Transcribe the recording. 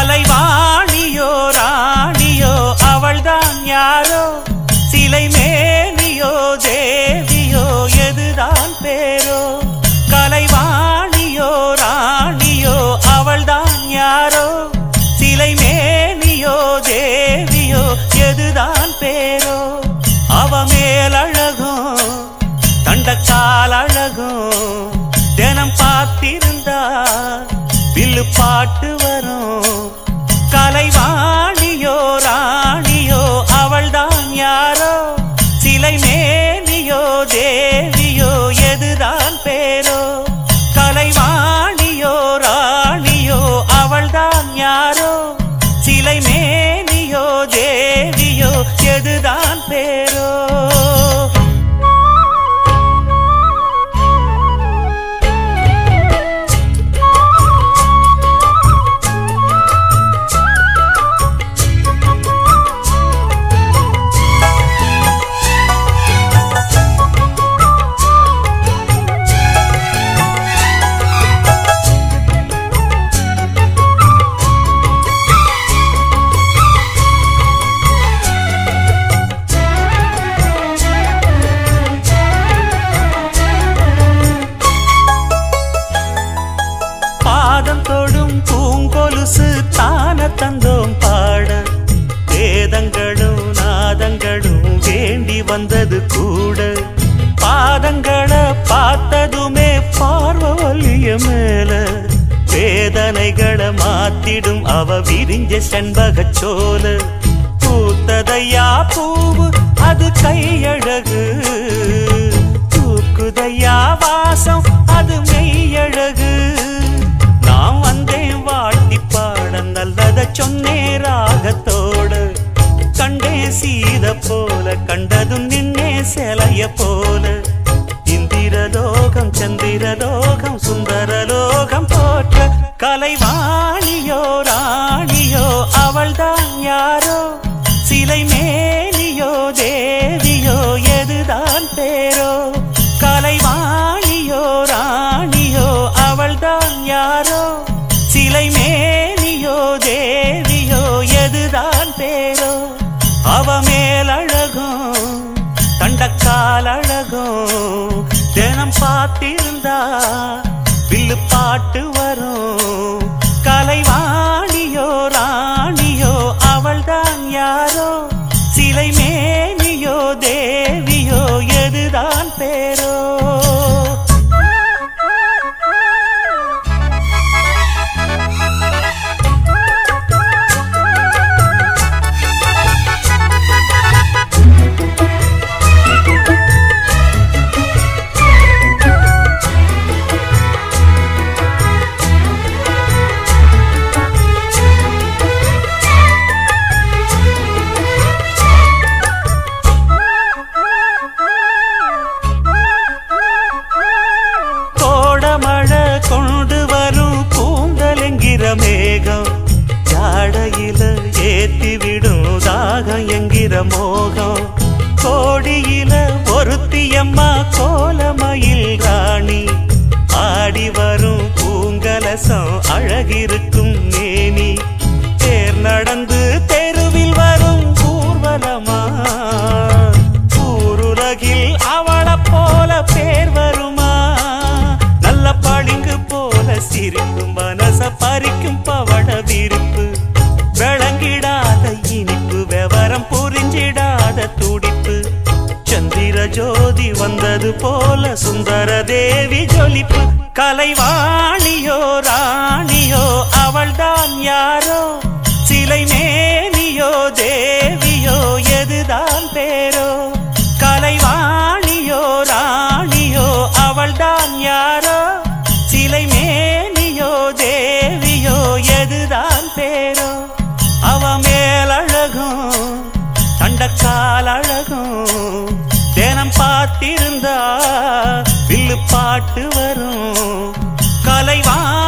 கலைவாணியோ ராணியோ அவள்தான் யாரோ? சிலை மேனியோ தேவியோ எதுதான் பேரோ? கலைவாணியோ ராணியோ அவள்தான் யாரோ? சிலை மேனியோ தேவியோ எதுதான் பேரோ? அவ மேலழகும் தண்டக்கால் அழகும் தினம் பார்த்திருந்தா வில்லு பாட்டு வரும். எதுதான் பேரோ? பாதம் தொடும் பூங்கொலுசு தான தந்தோம் பாட. வேதங்களும் நாதங்களும் வேண்டி வந்தது கூட. பாதங்களை பார்த்ததுமே பார்வலிய மேல. வேதனைகளை மாத்திடும் அவ விரிஞ்ச செண்பக சோல பூத்ததையா பூவு அது கையழகு. சிலைய போல இந்திரலோகம் சந்திரலோகம் சுந்தரலோகம் போற்ற கலைவாணியோ ராணியோ அவள்தான் யாரோ? சிலை மே பார்த்திருந்தா வில்லு பாட்டு வரும். மேகம் ஜாடையில ஏத்தி விடும் தாகம் என்கிற மோகம். கோடியில ஒருத்தியம்மா கோலமயில் ராணி. ஆடி வரும் பூங்கலசம் அழகிருக்கும் அஞ்சிடாத துடிப்பு. சந்திர ஜோதி வந்தது போல சுந்தர தேவி ஜொலிப்பு. கலைவாணியோ ராணியோ தினம் வில்லு பாட்டு வரும். கலைவாணியோ